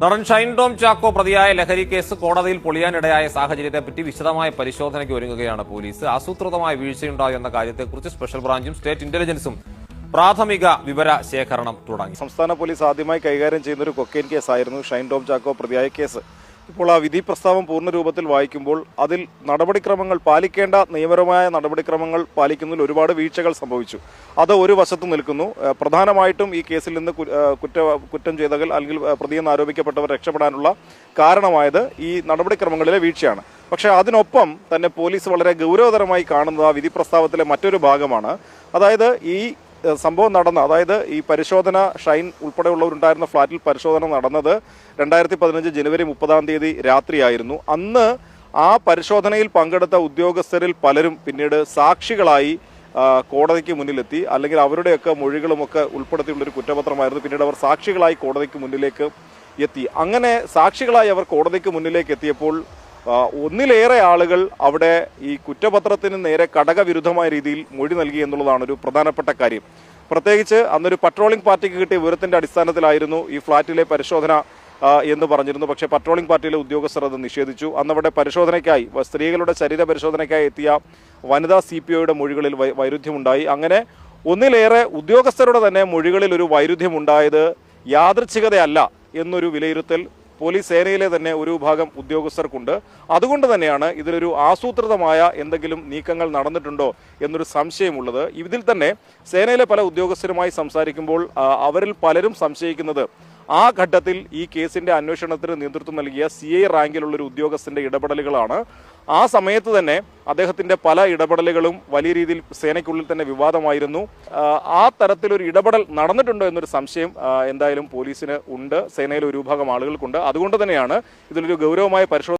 നടൻ ഷൈൻ ടോം ചാക്കോ പ്രതിയായ ലഹരി കേസ് കോടതിയിൽ പൊളിയാനിടയായ സാഹചര്യത്തെപ്പറ്റി വിശദമായ പരിശോധനയ്ക്ക് ഒരുങ്ങുകയാണ് പോലീസ്. ആസൂത്രിതമായ വീഴ്ചയുണ്ടായി എന്ന കാര്യത്തെക്കുറിച്ച് സ്പെഷ്യൽ ബ്രാഞ്ചും സ്റ്റേറ്റ് ഇന്റലിജൻസും പ്രാഥമിക വിവര ശേഖരണം തുടങ്ങി. സംസ്ഥാന പോലീസ് ആദ്യമായി കൈകാര്യം ചെയ്യുന്ന ഒരു കൊക്കൈൻ കേസായിരുന്നു ഷൈൻ ടോം ചാക്കോ പ്രതിയായ കേസ്. ഇപ്പോൾ ആ വിധി പ്രസ്താവം പൂർണ രൂപത്തിൽ വായിക്കുമ്പോൾ അതിൽ നടപടിക്രമങ്ങൾ പാലിക്കേണ്ട നിയമപരമായ നടപടിക്രമങ്ങൾ പാലിക്കുന്നതിൽ ഒരുപാട് വീഴ്ചകൾ സംഭവിച്ചു. അത് ഒരു വശത്ത് നിൽക്കുന്നു. പ്രധാനമായിട്ടും ഈ കേസിൽ നിന്ന് കുറ്റ കുറ്റം ചെയ്തകൾ അല്ലെങ്കിൽ പ്രതിയെന്ന് ആരോപിക്കപ്പെട്ടവർ രക്ഷപ്പെടാനുള്ള കാരണമായത് ഈ നടപടിക്രമങ്ങളിലെ വീഴ്ചയാണ്. പക്ഷേ അതിനൊപ്പം തന്നെ പോലീസ് വളരെ ഗൗരവതരമായി കാണുന്നത് ആ വിധി പ്രസ്താവത്തിലെ മറ്റൊരു ഭാഗമാണ്. അതായത് ഈ സംഭവം നടന്ന അതായത് ഈ പരിശോധന ഷൈൻ ഉൾപ്പെടെയുള്ളവരുണ്ടായിരുന്ന ഫ്ളാറ്റിൽ പരിശോധന നടന്നത് രണ്ടായിരത്തി പതിനഞ്ച് ജനുവരി മുപ്പതാം തീയതി രാത്രിയായിരുന്നു. അന്ന് ആ പരിശോധനയിൽ പങ്കെടുത്ത ഉദ്യോഗസ്ഥരിൽ പലരും പിന്നീട് സാക്ഷികളായി കോടതിക്ക് മുന്നിലെത്തി. അല്ലെങ്കിൽ അവരുടെയൊക്കെ മൊഴികളുമൊക്കെ ഉൾപ്പെടുത്തിയുള്ളൊരു കുറ്റപത്രമായിരുന്നു. പിന്നീട് അവർ സാക്ഷികളായി കോടതിക്ക് മുന്നിലേക്ക് എത്തി. അങ്ങനെ സാക്ഷികളായി അവർ കോടതിക്ക് മുന്നിലേക്ക് എത്തിയപ്പോൾ ഒന്നിലേറെ ആളുകൾ അവിടെ ഈ കുറ്റപത്രത്തിന് നേരെ കടകവിരുദ്ധമായ രീതിയിൽ മൊഴി നൽകി എന്നുള്ളതാണ് ഒരു പ്രധാനപ്പെട്ട കാര്യം. പ്രത്യേകിച്ച് അന്നൊരു പട്രോളിംഗ് പാർട്ടിക്ക് കിട്ടിയ വിവരത്തിന്റെ അടിസ്ഥാനത്തിലായിരുന്നു ഈ ഫ്ളാറ്റിലെ പരിശോധന എന്ന് പറഞ്ഞിരുന്നു. പക്ഷേ പട്രോളിംഗ് പാർട്ടിയിലെ ഉദ്യോഗസ്ഥർ അത് നിഷേധിച്ചു. അന്നവിടെ പരിശോധനയ്ക്കായി സ്ത്രീകളുടെ ശരീര പരിശോധനയ്ക്കായി എത്തിയ വനിതാ സി പി ഒയുടെ മൊഴികളിൽ വൈരുദ്ധ്യമുണ്ടായി. അങ്ങനെ ഒന്നിലേറെ ഉദ്യോഗസ്ഥരുടെ തന്നെ മൊഴികളിൽ ഒരു വൈരുദ്ധ്യമുണ്ടായത് യാദൃച്ഛികതയല്ല എന്നൊരു വിലയിരുത്തൽ പോലീസ് സേനയിലെ തന്നെ ഒരു വിഭാഗം ഉദ്യോഗസ്ഥർക്കുണ്ട്. അതുകൊണ്ട് തന്നെയാണ് ഇതിലൊരു ആസൂത്രിതമായ എന്തെങ്കിലും നീക്കങ്ങൾ നടന്നിട്ടുണ്ടോ എന്നൊരു സംശയമുള്ളത്. ഇതിൽ തന്നെ സേനയിലെ പല ഉദ്യോഗസ്ഥരുമായി സംസാരിക്കുമ്പോൾ അവരിൽ പലരും സംശയിക്കുന്നത് ആ ഘട്ടത്തിൽ ഈ കേസിന്റെ അന്വേഷണത്തിന് നേതൃത്വം നൽകിയ സി ഐ റാങ്കിലുള്ള ഒരു ഉദ്യോഗസ്ഥന്റെ ഇടപെടലുകളാണ്. ആ സമയത്ത് തന്നെ അദ്ദേഹത്തിന്റെ പല ഇടപെടലുകളും വലിയ രീതിയിൽ സേനയ്ക്കുള്ളിൽ തന്നെ വിവാദമായിരുന്നു. ആ, തരത്തിലൊരു ഇടപെടൽ നടന്നിട്ടുണ്ടോ എന്നൊരു സംശയം എന്തായാലും പോലീസിന് ഉണ്ട്. സേനയിലെ ഒരു വിഭാഗം ആളുകൾക്കുണ്ട്. അതുകൊണ്ട് തന്നെയാണ് ഇതിലൊരു ഗൗരവമായ പരിശോധന